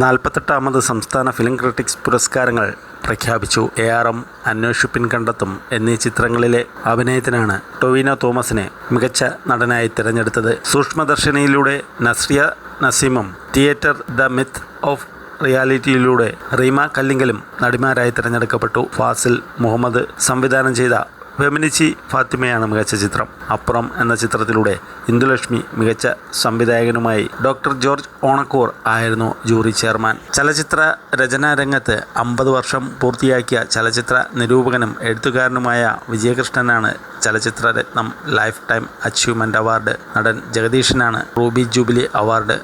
നാൽപ്പത്തെട്ടാമത് സംസ്ഥാന film critics പുരസ്കാരങ്ങൾ പ്രഖ്യാപിച്ചു. എ ആർ എം അന്വേഷിപ്പിൻ കണ്ടെത്തും എന്നീ ചിത്രങ്ങളിലെ അഭിനയത്തിനാണ് ടൊവിനോ തോമസിനെ മികച്ച നടനായി തിരഞ്ഞെടുത്തത്. സൂക്ഷ്മദർശിനിയിലൂടെ നസ്രിയ നസീമും തിയേറ്റർ ദ മിത്ത് ഓഫ് റിയാലിറ്റിയിലൂടെ റീമ കല്ലിങ്കലും നടിമാരായി തിരഞ്ഞെടുക്കപ്പെട്ടു. ഫാസിൽ മുഹമ്മദ് സംവിധാനം ചെയ്ത ഫെമിനിച്ചി ഫാത്തിമയാണ് മികച്ച ചിത്രം. അപ്പുറം എന്ന ചിത്രത്തിലൂടെ ഇന്ദുലക്ഷ്മി മികച്ച സംവിധായകനുമായി ഡോക്ടർ ജോർജ് ഓണക്കൂർ ആയിരുന്നു ജൂറി ചെയർമാൻ. ചലച്ചിത്ര രചനാ രംഗത്ത് അമ്പത് വർഷം പൂർത്തിയാക്കിയ ചലച്ചിത്ര നിരൂപകനും എഴുത്തുകാരനുമായ വിജയകൃഷ്ണനാണ് ചലച്ചിത്ര രത്നം ലൈഫ് ടൈം അച്ചീവ്മെന്റ് അവാർഡ് നടൻ ജഗദീഷനാണ് റൂബി ജൂബിലി അവാർഡ്.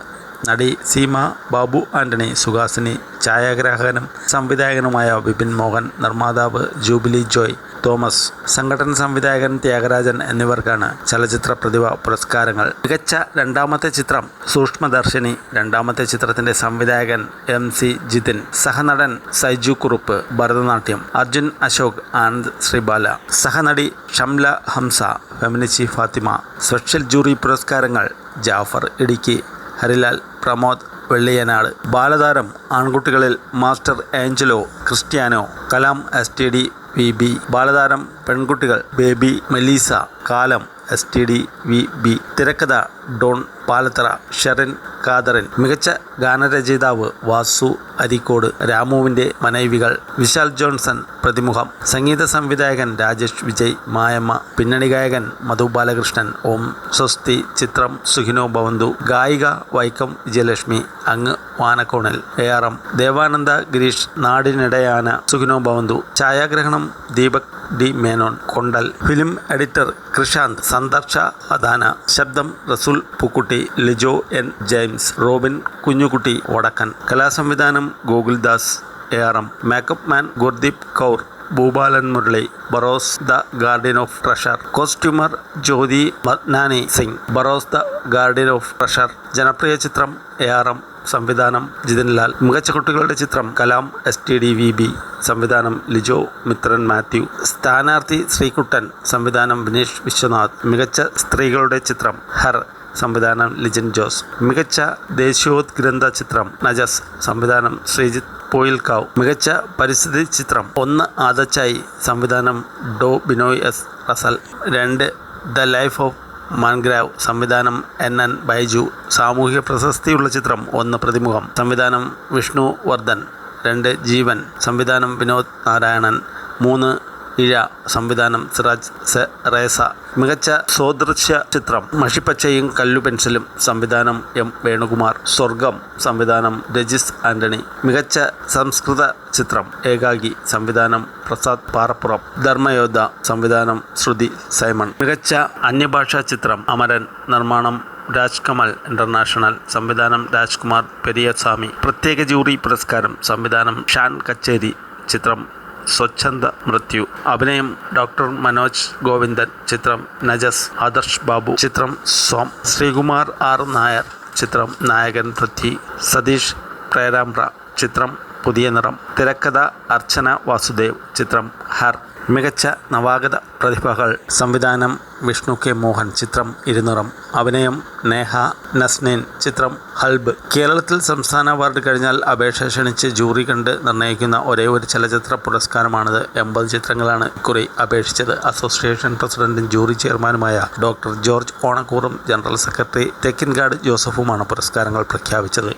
നടി സീമ ബാബു ആന്റണി സുഹാസിനി ഛായാഗ്രാഹകനും സംവിധായകനുമായ വിപിൻ മോഹൻ നിർമ്മാതാവ് ജൂബിലി ജോയ് തോമസ് സംഘടന സംവിധായകൻ ത്യാഗരാജൻ എന്നിവർക്കാണ് ചലച്ചിത്ര പ്രതിഭ പുരസ്കാരങ്ങൾ. മികച്ച രണ്ടാമത്തെ ചിത്രം സൂക്ഷ്മദർശിനി രണ്ടാമത്തെ ചിത്രത്തിന്റെ സംവിധായകൻ എം സി ജിതിൻ സഹനടൻ സൈജു കുറുപ്പ് ഭരതനാട്യം അർജുൻ അശോക് ആനന്ദ് ശ്രീബാല സഹനടി ഷംല ഹംസ ഫെമിനിച്ചി ഫാത്തിമ സ്പെഷ്യൽ ജൂറി പുരസ്കാരങ്ങൾ ജാഫർ ഇടുക്കി ഹരിലാൽ പ്രമോദ് വെള്ളിയനാട് ബാലതാരം ആൺകുട്ടികളിൽ master Angelo Cristiano Kalam S T D V B ബാലതാരം പെൺകുട്ടികൾ baby Melissa Kalam S T D V B തിരക്കഥ ഡോൺ പാലത്തറ ഷെറിൻ ഖാദറിൻ. മികച്ച ഗാനരചയിതാവ് വാസു അരിക്കോട്. രാമുവിന്റെ മനൈവികൾ വിശാൽ ജോൺസൺ പ്രതിമുഖം. സംഗീത സംവിധായകൻ രാജേഷ് വിജയ് മായമ്മ. പിന്നണി ഗായകൻ മധു ബാലകൃഷ്ണൻ. ഓം സ്വസ്തി ചിത്രം സുഹിനോ ഭവന്തു. ഗായിക വൈക്കം വിജയലക്ഷ്മി. അങ്ങ് വാനക്കോണൽ A R M. Devananda Girish നാടിനിടയാന സുഹിനോ ഭവന്തു. ഛായാഗ്രഹണം Deepak D Menon Kondal film editor Krishand സന്ദർശ അദാന ശബ്ദം Resul Pookutty Lijo N James Robin Kunjukutty Vadakkan കലാസംവിധാനം Gokuldas A R M makeup man Gurdeep Kaur Bhoopalan Murali Barroz the guardian of treasure costumer Jyothi Madnani Singh Barroz the guardian of treasure ജനപ്രിയ ചിത്രം A R M സംവിധാനം ജിതിൻലാൽ. മികച്ച കുട്ടികളുടെ ചിത്രം Kalam S T D V B. സംവിധാനം ലിജോ മിത്രൻ മാത്യു. സ്ഥാനാർത്ഥി ശ്രീകുട്ടൻ. സംവിധാനം വിനേഷ് വിശ്വനാഥ്. മികച്ച സ്ത്രീകളുടെ ചിത്രം ഹർ. സംവിധാനം ലിജൻ ജോസ്. മികച്ച ദേശീയോദ്ഗ്രന്ഥ ചിത്രം നജസ്. സംവിധാനം ശ്രീജിത്ത് പോയിൽക്കാവ്. മികച്ച പരിസ്ഥിതി ചിത്രം ഒന്ന് ആദച്ചായി. സംവിധാനം ഡോ ബിനോയ് എസ്. റസൽ. രണ്ട് ദ ലൈഫ് ഓഫ് മാൻഗ്രാവ് സംവിധാനം എൻ എൻ ബൈജു സാമൂഹിക പ്രശസ്തിയുള്ള ചിത്രം ഒന്ന് പ്രതിമുഖം സംവിധാനം വിഷ്ണു വർദ്ധൻ രണ്ട് ജീവൻ സംവിധാനം വിനോദ് നാരായണൻ മൂന്ന് ഇഴ സംവിധാനം സിറാജ് റേസ. മികച്ച സോദൃശ്യ ചിത്രം മഷിപ്പച്ചയും കല്ലു പെൻസിലും സംവിധാനം എം വേണുകുമാർ. സ്വർഗം സംവിധാനം രജിസ് ആന്റണി. മികച്ച സംസ്കൃത ചിത്രം ഏകാഗി സംവിധാനം പ്രസാദ് പാറപ്പുറം ധർമ്മയോദ്ധ സംവിധാനം ശ്രുതി സൈമൺ. മികച്ച അന്യഭാഷാ ചിത്രം അമരൻ നിർമ്മാണം രാജ്കമൽ ഇന്റർനാഷണൽ സംവിധാനം രാജ്കുമാർ പെരിയസ്വാമി. പ്രത്യേക ജൂറി പുരസ്കാരം സംവിധാനം ഷാൻ കച്ചേരി. ചിത്രം സ്വച്ഛന്ത മൃത്യു. അഭിനയം ഡോക്ടർ മനോജ് ഗോവിന്ദൻ. ചിത്രം നജസ് ആദർശ് ബാബു. ചിത്രം സോം ശ്രീകുമാർ ആർ നായർ. ചിത്രം നായകൻ പൃഥ്വി സതീഷ് പ്രേരാമ്പ്ര. ചിത്രം പുതിയ നിറം. തിരക്കഥ അർച്ചന വാസുദേവ് ചിത്രം ഹർ. മികച്ച നവാഗത പ്രതിഭകൾ. സംവിധാനം വിഷ്ണു കെ മോഹൻ ചിത്രം ഇരുനിറം. അഭിനയം നേഹ നസ്നീൻ ചിത്രം ഹൽബ്. കേരളത്തിൽ സംസ്ഥാന അവാർഡ് കഴിഞ്ഞാൽ അപേക്ഷ ക്ഷണിച്ച് ജൂറി കണ്ട് നിർണയിക്കുന്ന ഒരേ ഒരു ചലച്ചിത്ര പുരസ്കാരമാണിത്. എൺപത് ചിത്രങ്ങളാണ് ഇക്കുറി അപേക്ഷിച്ചത്. അസോസിയേഷൻ പ്രസിഡന്റും ജൂറി ചെയർമാനുമായ ഡോക്ടർ ജോർജ് ഓണക്കൂറും ജനറൽ സെക്രട്ടറി തെക്കിൻകാട് ജോസഫുമാണ് പുരസ്കാരങ്ങൾ പ്രഖ്യാപിച്ചത്.